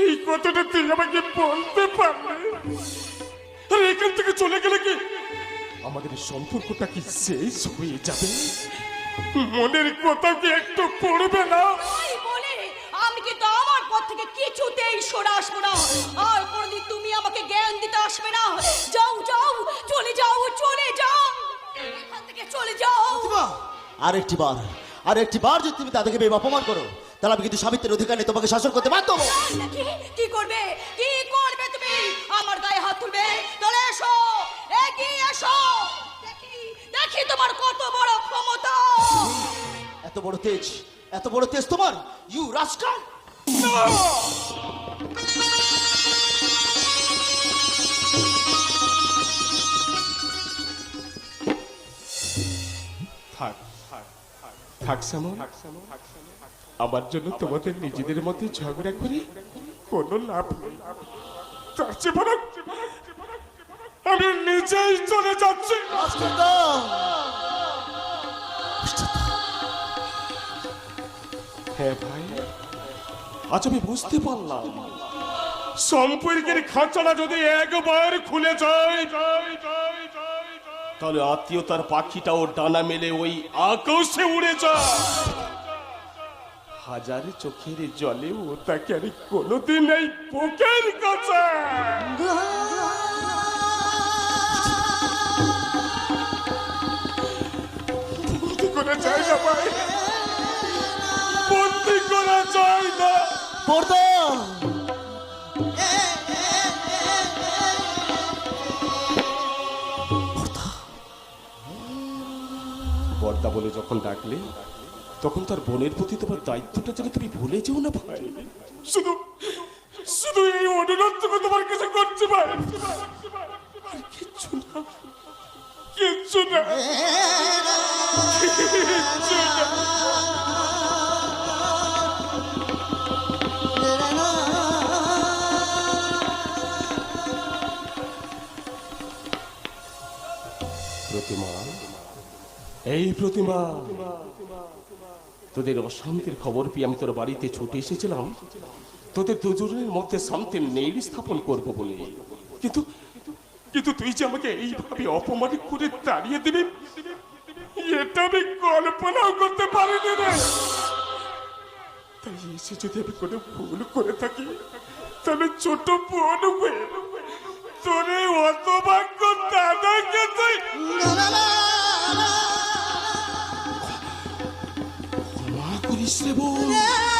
এই কথাটা তুই আমাকে বলতে পারলে? আর এখান থেকে চলে গেলে কি? আমাদের সম্পর্কটা কি শেষ হয়ে যাবে? মনের কথা কি একটু পড়বে না? বলে আমি কিন্তু আমার পর থেকে কিছুতেই সরে আসব না। আর কোনদিন তুমি আমাকে জ্ঞান দিতে আসবে না। যাও যাও চলে যাও চলে যাও। এখান থেকে চলে যাও। প্রতিমা আরেকটি বার আরেকটি বার যদি তুমি তাদেরকে বেম অপমান করো তাহলে আমি কিন্তু স্বামীত্বের অধিকার নিয়ে তোমাকে শাসন করতে বাধ্য হব। কি করবে? কি করবে তুমি? আমার গায়ে হাত তুলবে? চলে এসো। এগিয়ে এসো। দেখি দেখি তোমার কত বড় ক্ষমতা। এত বড় তেজ এত বড় তেজ তোমার? ইউ রাজকার থাক থাক শ্যামল আমার জন্য তোমাদের নিজেদের মধ্যে ঝগড়া করে কোনো লাভ নেই। তার চেয়ে বরং আমি নিজেই চলে যাচ্ছি। হ্যাঁ ভাই আজ আমি বুঝতে পারলাম। সম্পর্কের খাঁচাটা যদি একবার খুলে যায় তাহলে আত্মীয়তার পাখিটাও ডানা মেলে ওই আকাশে উড়ে যায়। হাজার চোখের জলেও তাকে আমি কোনোদিন এই বুকের কাছে বন্দি করা যায় না ভাই। বন্দি করা যায় না। পর্দা বর্দা বলে যখন ডাকলে তখন তার বোনের প্রতি তোমার দায়িত্বটা যেন তুমি ভুলে যেও না ভাই শুধু শুধু এই অনুরোধটুকু তোমার কাছে করছে ভাই আর কিচ্ছু না। কিচ্ছু না। কিচ্ছু না। প্রতিমা এই প্রতিমা। তোদের অশান্তির খবর পেয়ে আমি তোর বাড়িতে ছুটে এসেছিলাম। তোদের দুজনের মধ্যে শান্তির নেই স্থাপন করব বলে। কিন্তু কিন্তু তুই যে আমাকে এইভাবে অপমান করে তাড়িয়ে দিবি, এটা আমি কল্পনাও করতে পারিনি তাই এসে যদি আমি কোনো ভুল করে থাকি, তাহলে ছোট বোন হয়ে তোরে দাদাকে ক্ষমা করিস রে বোন